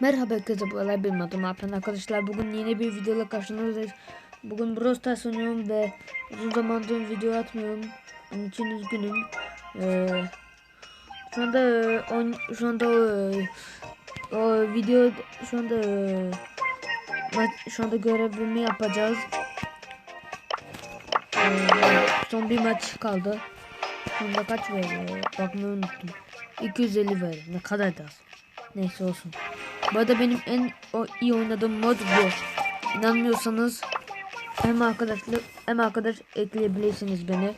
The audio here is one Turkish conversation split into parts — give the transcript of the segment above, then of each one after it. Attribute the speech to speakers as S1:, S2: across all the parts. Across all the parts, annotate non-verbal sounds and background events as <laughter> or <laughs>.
S1: Merhaba herkese bu olay benim adım Alpen arkadaşlar. Bugün yeni bir videoyla karşınızdayız. Bugün Brawl Stars oynuyorum ve uzun zamandır video atmıyorum. Onun için üzgünüm. Ee, Şu anda on, şu anda e, o video şu anda e, şu anda görevimi yapacağız. Ee, Son bir maç kaldı. Anda kaç veriyor bakmayı unuttum. 250 veriyor ne kadar da Neyse olsun bu arada benim en o iyi oynadığım mod bu. İnanmıyorsanız hem arkadaşlar hem arkadaş ekleyebilirsiniz beni.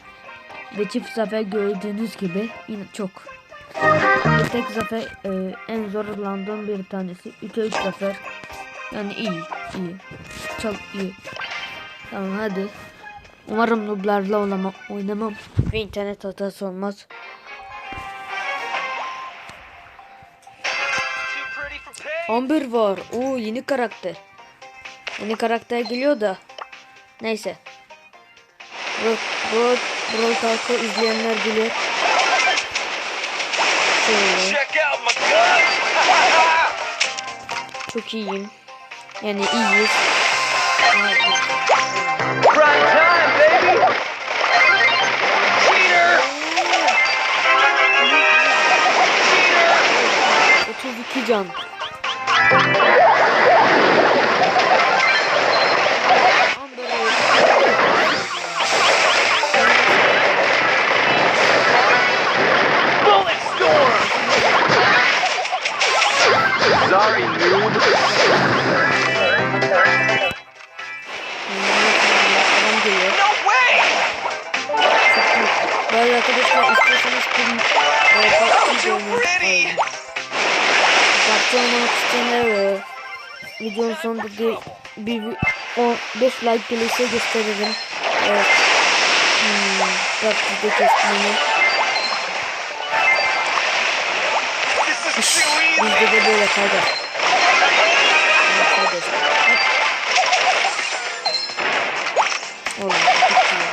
S1: Ve çift zafer gördüğünüz gibi çok. Tek zafer e, en zorlandığım bir tanesi. 3'e 3 zafer. Yani iyi, iyi. Çok iyi. Tamam hadi. Umarım oynamam, oynamam ve internet hatası olmaz. 11 var. Oo yeni karakter. Yeni karakter geliyor da. Neyse. Bu Brawl Talk'ı izleyenler bilir. Şöyle. <laughs> Çok iyiyim. Yani iyiyiz.
S2: Cheater.
S1: 32 can.
S2: Bullet storm. Sorry, noob.
S1: Adam geliyor.
S2: No way.
S1: Böyle arkadaşlar istiyorsanız film e, PUBG
S2: Too
S1: oyunu-
S2: pretty.
S1: e, PUBG oynamak isteyenler videonun sonunda bir, bir, bir 5 like gelirse gösteririm. Evet. Hmm, kesmeni.
S2: İs too easy.
S1: Bizde de böyle kaydır. Kaydır. Oğlum gitti ya.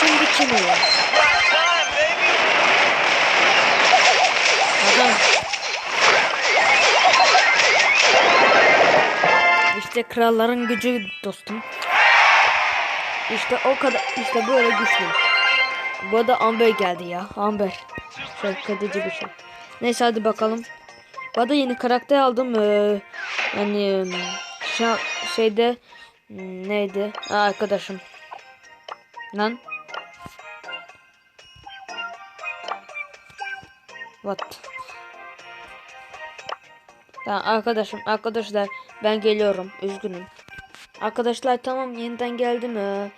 S1: Şimdi kim ya? İşte kralların gücü dostum. İşte o kadar işte böyle güçlü. Bu arada Amber geldi ya. Amber. Çok kadıcı bir şey. Neyse hadi bakalım. Bu arada yeni karakter aldım. Ee, yani şu şeyde hmm, neydi? Aa, arkadaşım. Lan. What? Tamam arkadaşım arkadaşlar ben geliyorum üzgünüm. Arkadaşlar tamam yeniden geldim. Ee,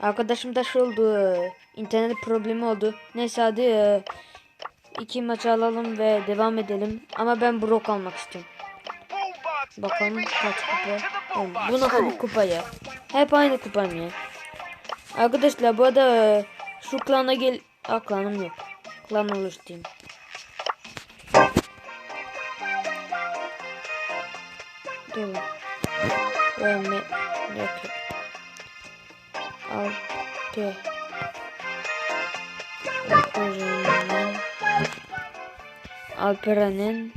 S1: arkadaşım da şey oldu. ee, internet problemi oldu. Neyse hadi ee, iki maç alalım ve devam edelim. Ama ben Brock almak istiyorum. Bakalım kaç kupa. Bu nasıl bir kupa ya? Hep aynı kupa mı ya? Arkadaşlar bu arada ee, şu klana gel... Aa klanım yok. Klan oluşturayım. Dur. Verme. Yok. Altı. Alperen'in. Alperen'in.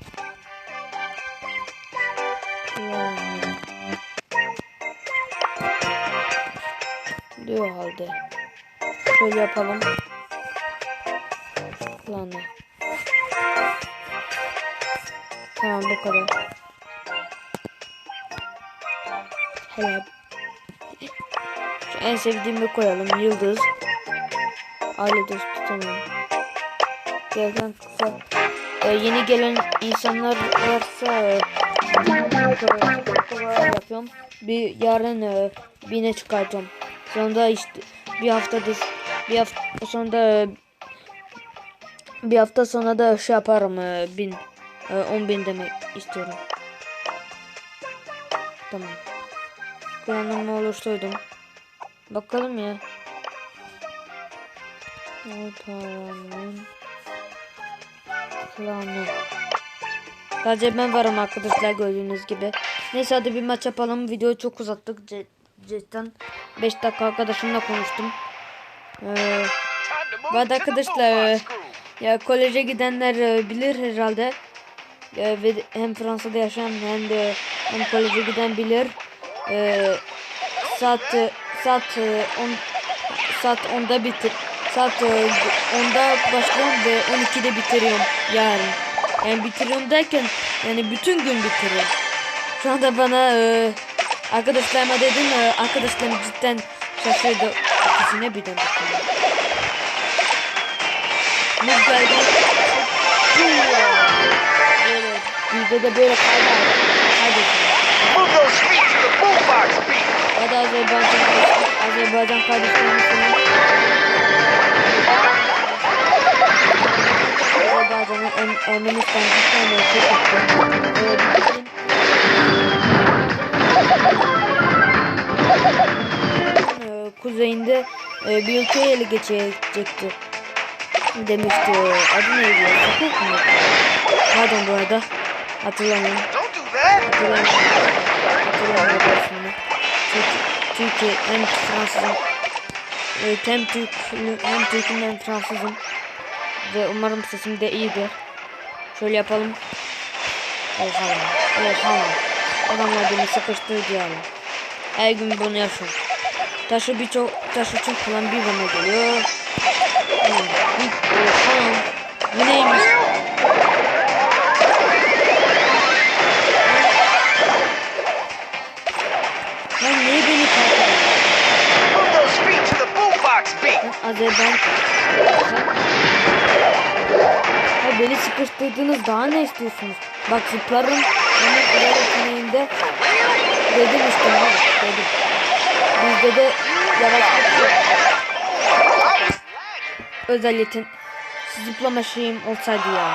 S1: Diyor halde. Şöyle yapalım. Planı. Tamam bu kadar. Helal. Şu en sevdiğimi koyalım. Yıldız. Aile dostu tamam. Gelen kısa. Ee, yeni gelen insanlar varsa yapıyorum. Bir yarın e, bine çıkaracağım. Sonunda işte bir haftadır bir hafta sonunda e, bir hafta sonra da şey yaparım e, bin e, on bin demek istiyorum. Tamam. Planımı oluşturdum. Bakalım ya. Ortalanın planı. Sadece ben varım arkadaşlar gördüğünüz gibi. Neyse hadi bir maç yapalım. Videoyu çok uzattık. Cidden 5 dakika arkadaşımla konuştum. Ee, bu arada arkadaşlar e, ya koleje gidenler e, bilir herhalde. ve hem Fransa'da yaşayan hem de hem koleje giden bilir. E, saat e, saat e, 10 saat 10'da bitir. Saat e, 10'da başlıyorum ve 12'de bitiriyorum yarın. Yani bitiriyorum derken yani bütün gün bitiriyorum. Şu anda bana e, arkadaşlarıma dedim e, arkadaşlarım cidden şaşırdı. İkisine birden bakıyorum. Geldi? Evet. Bizde de böyle kaydı. Hadi.
S2: Beat.
S1: Hadi Azerbaycan Azerbaycan kardeşlerimizin Azerbaycan'ın em, Ermenistan de çok etkili. Ee, bizim- kuzeyinde e, bir ülkeye ele geçecekti demişti. Adı neydi? Hukuk mu? Pardon bu arada. Hatırlamıyorum. Hatırlamıyorum. Hatırlamıyorum. Çünkü Türkiye hem Fransızım. e, Hem Türk hem Türk'üm hem Fransızım. Ve umarım sesim de iyidir. Şöyle yapalım. Oha lan. Adamlar beni sıkıştırdı yani. Her gün bunu yaşıyorum. Taşı birçok taşı çok falan bir bana geliyor. Hmm, lan. Bu neymiş? Azerbaycan Ha beni sıkıştırdınız daha ne istiyorsunuz? Bak zıplarım hemen ileri yeteneğinde dedim işte ne dedim. Bizde de yavaşlık yok. Özel yeten zıplama şeyim olsaydı ya.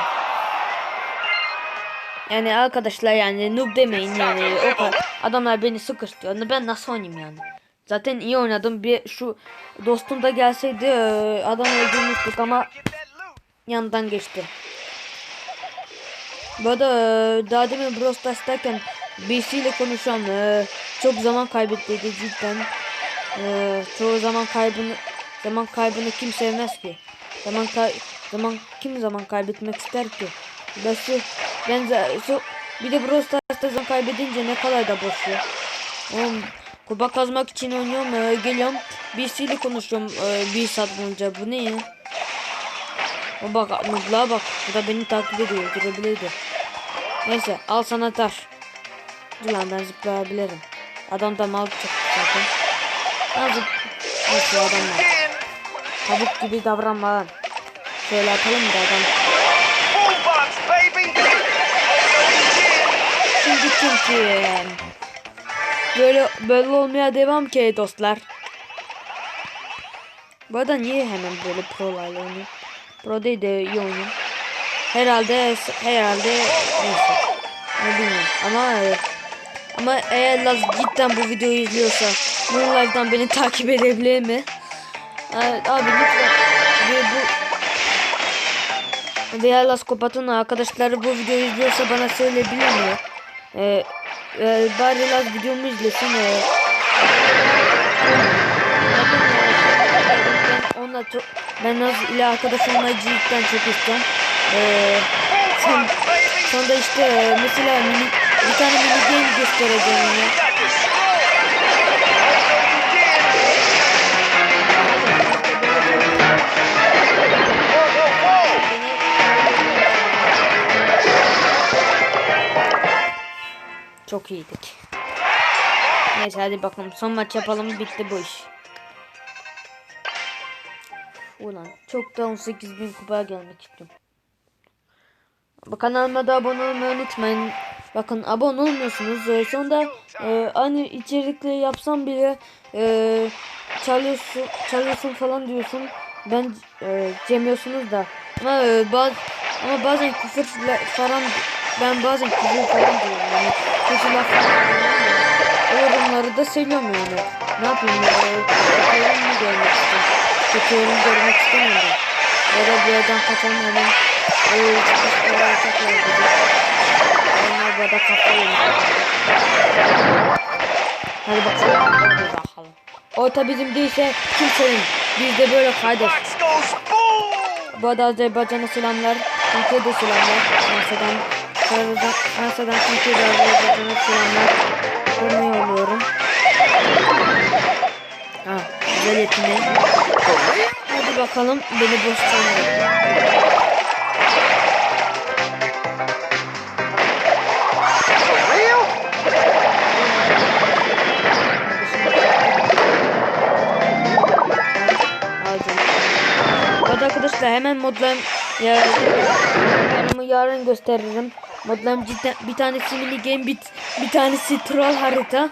S1: Yani arkadaşlar yani noob demeyin yani o kadar adamlar beni sıkıştırıyor. Ben nasıl oynayayım yani? Zaten iyi oynadım. Bir şu dostum da gelseydi e, adam öldürmüştük ama yandan geçti. Bu arada e, daha demin Brawl Stars'tayken BC ile konuşan e, çok zaman kaybettiydi cidden. Çoğu zaman kaybını zaman kaybını kim sevmez ki? Zaman kay zaman kim zaman kaybetmek ister ki? Ben şu ben bir de Brawl Stars'ta zaman kaybedince ne kadar da boş ya. Oğlum kupa kazmak için oynuyorum e, geliyorum ile konuşuyorum e, bir saat boyunca bu ne ya? O bak Nubla bak. Bu da beni takip ediyor. Görebilirdi. Neyse al sana taş. Dur lan ben zıplayabilirim. Adam da mal çıktı zaten. Ha zıp. Neyse adam var. Tavuk gibi davranma lan. Şöyle atalım da adam.
S2: Boombox, baby. Again.
S1: Böyle böyle olmaya devam ki dostlar. Bu arada niye hemen böyle pro'larla oynuyor? Pro değil de iyi oynuyor. Herhalde herhalde neyse. Ne bilmiyorum ama e, ama eğer Laz cidden bu videoyu izliyorsa bu live'dan beni <laughs> takip edebilir mi? Evet, abi lütfen ve bu veya Las Kopat'ın arkadaşları bu videoyu izliyorsa bana söyleyebilir mi? Ee, e, bari Las videomu izlesin. Ee, onunla çok, ben Laz ile arkadaş cidden çok istiyorum. Ee, son, sonda işte e, mesela mini, bir tane mini game göstereceğim yine. Çok iyiydik. Neyse hadi bakalım son maç yapalım bitti bu iş. Ulan çok da 18 bin kupaya gelmek istiyorum. Kanalıma da abone olmayı unutmayın. Bakın abone olmuyorsunuz. Ee, sonra e, aynı içerikleri yapsam bile e, çalıyorsun, çalıyorsun falan diyorsun. Ben e, demiyorsunuz da. Ama e, baz, ama bazen küfür falan ben bazen küfür falan diyorum. Yani kötü laf falan diyorum ya. O yorumları da seviyorum yani. Ne yapayım ya? Kötü yorum mu görmek istiyorum? Kötü yorum görmek istemiyorum. Ya da bir yerden kaçalım hemen. Ooo çıkış kolay çok oldu. Onlar burada kafa yemiş. Hadi bakalım. Hadi bakalım. Orta bizim değilse kimsenin. Biz de böyle kardeş. Bu arada Azerbaycan'a selamlar. Türkiye'de selamlar. Fransa'dan Fransa'dan, Fransa'dan Türkiye'de Azerbaycan'a selamlar. Onu yolluyorum. Ha, güzel yeteneği. Hadi bakalım beni alacağım. Evet arkadaşlar hemen modlarım yarın, yarın gösteririm. Modlarım cidden bir tanesi mini game bir, bir tanesi troll harita.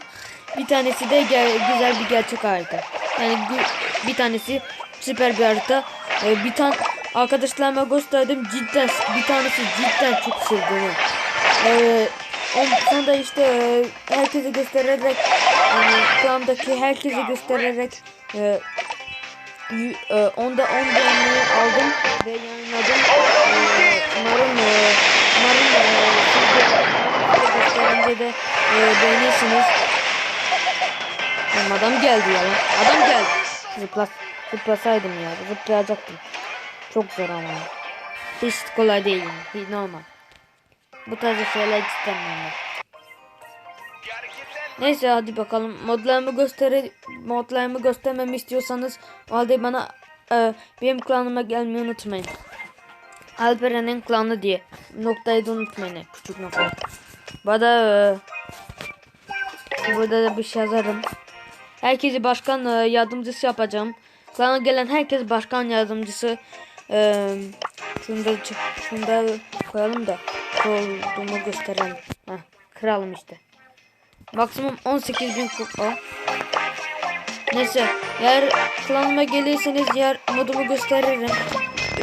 S1: Bir tanesi de ger- güzel bir gerçek harita. Yani bir tanesi süper bir harita. Ee, bir tane arkadaşlarıma gösterdim cidden bir tanesi cidden çok sevdim. Ee, on- sonra işte e, herkese göstererek yani klandaki herkese göstererek e, e, onda 10 beğeniyi aldım adam geldi ya. Adam geldi. Zıplas, zıplasaydım ya. Zıplayacaktım. Çok zor ama. Hiç kolay değil yani. Normal. Bu tarz şeyler normal. Neyse hadi bakalım. Modlarımı göster modlarımı göstermemi istiyorsanız o halde bana e, benim klanıma gelmeyi unutmayın. Alperen'in klanı diye. Noktayı da unutmayın. Küçük nokta. Bana e, burada da bir şey yazarım. Herkesi başkan e, yardımcısı yapacağım. Klana gelen herkes başkan yardımcısı. E, şunu da, da koyalım da olduğumu gösterelim. Heh, kralım işte. Maksimum 18 bin kupa. Neyse eğer klanıma gelirseniz yer modumu gösteririm.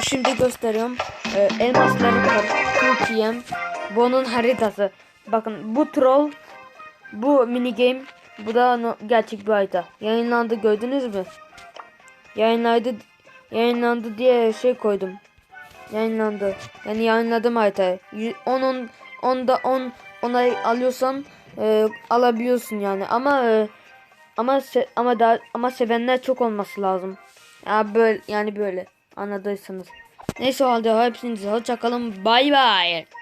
S1: Şimdi gösteriyorum. Ee, elmasları var. Türkiye'm. Bunun haritası. Bakın bu troll. Bu mini game. Bu da gerçek bir harita. Yayınlandı gördünüz mü? Yayınlandı yayınlandı diye şey koydum. Yayınlandı. Yani yayınladım haritayı. 10 10 10'da 10 onay alıyorsan e, alabiliyorsun yani ama e, ama se- ama da ama sevenler çok olması lazım. Ya böyle yani böyle anladıysanız. Neyse o halde hepinize hoşça kalın. Bay bay.